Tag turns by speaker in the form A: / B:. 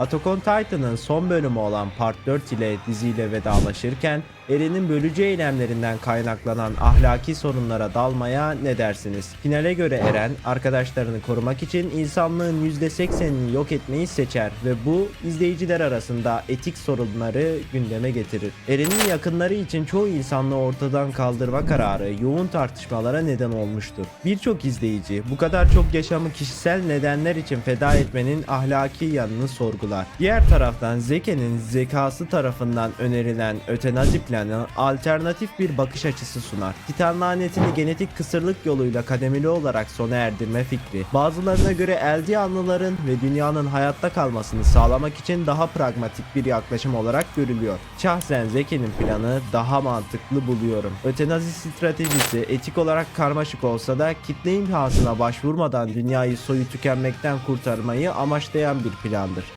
A: Attack on Titan'ın son bölümü olan Part 4 ile diziyle vedalaşırken Eren'in bölücü eylemlerinden kaynaklanan ahlaki sorunlara dalmaya ne dersiniz? Finale göre Eren arkadaşlarını korumak için insanlığın %80'ini yok etmeyi seçer ve bu izleyiciler arasında etik sorunları gündeme getirir. Eren'in yakınları için çoğu insanlığı ortadan kaldırma kararı yoğun tartışmalara neden olmuştur. Birçok izleyici bu kadar çok yaşamı kişisel nedenler için feda etmenin ahlaki yanını sorgular. Diğer taraftan Zeke'nin zekası tarafından önerilen ötenazi planı alternatif bir bakış açısı sunar. Titan lanetini genetik kısırlık yoluyla kademeli olarak sona erdirme fikri bazılarına göre Eldiyanlıların ve dünyanın hayatta kalmasını sağlamak için daha pragmatik bir yaklaşım olarak görülüyor. Şahsen Zeke'nin planı daha mantıklı buluyorum. Ötenazi stratejisi etik olarak karmaşık olsa da kitle imhasına başvurmadan dünyayı soyu tükenmekten kurtarmayı amaçlayan bir plandır.